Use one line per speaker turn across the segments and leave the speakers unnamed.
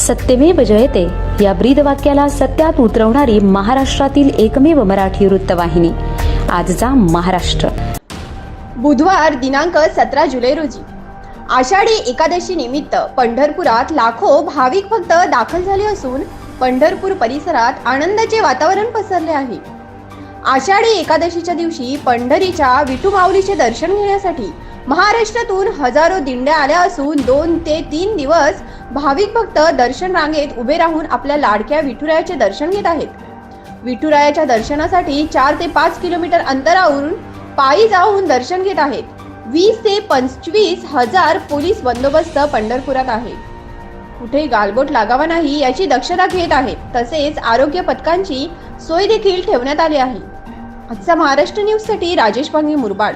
सत्यमेव जयते. या ब्रीद वाक्याला सत्यात उतरवणारी महाराष्ट्रातील एकमेव मराठी वृत्तवाहिनी. आजचा महाराष्ट्र.
बुधवार दिनांक सतरा जुलै रोजी. आषाढी एकादशी निमित्त पंढरपुरात लाखो भाविक भक्त दाखल झाले असून पंढरपूर परिसरात आनंदाचे वातावरण पसरले आहे. आषाढी एकादशीच्या दिवशी पंढरीच्या विठू माऊलीचे दर्शन घेण्यासाठी महाराष्ट्रातून हजारो दिंड्या आल्या असून दोन ते तीन दिवस भाविक भक्त दर्शन रांगेत उभे राहून आपल्या लाडक्या विठुरायाचे दर्शन घेत आहेत. विठुरायाच्या दर्शनासाठी चार ते पाच किलोमीटर अंतरावरून पायी जाऊन दर्शन घेत आहेत. वीस ते पंचवीस हजार पोलीस बंदोबस्त पंढरपुरात आहे. कुठे गालबोट लागावा नाही याची दक्षता घेत आहेत. तसेच आरोग्य पथकांची सोय देखील ठेवण्यात आली आहे. आजचा महाराष्ट्र न्यूजसाठी राजेश पांगे मुरबाड.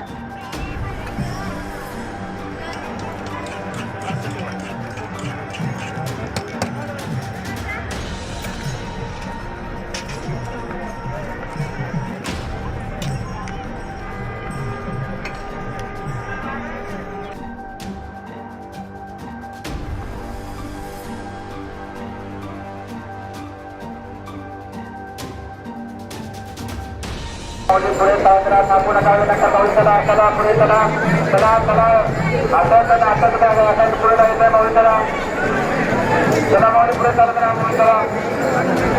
माऊली पुढे साजरा थांबू नका नका जाऊ चला चला पुढे चला. चला चला. आता चला आता चला आता पुढे जायचं माऊली चला चला माऊली पुढे चालत राहा चला चला माऊली चला.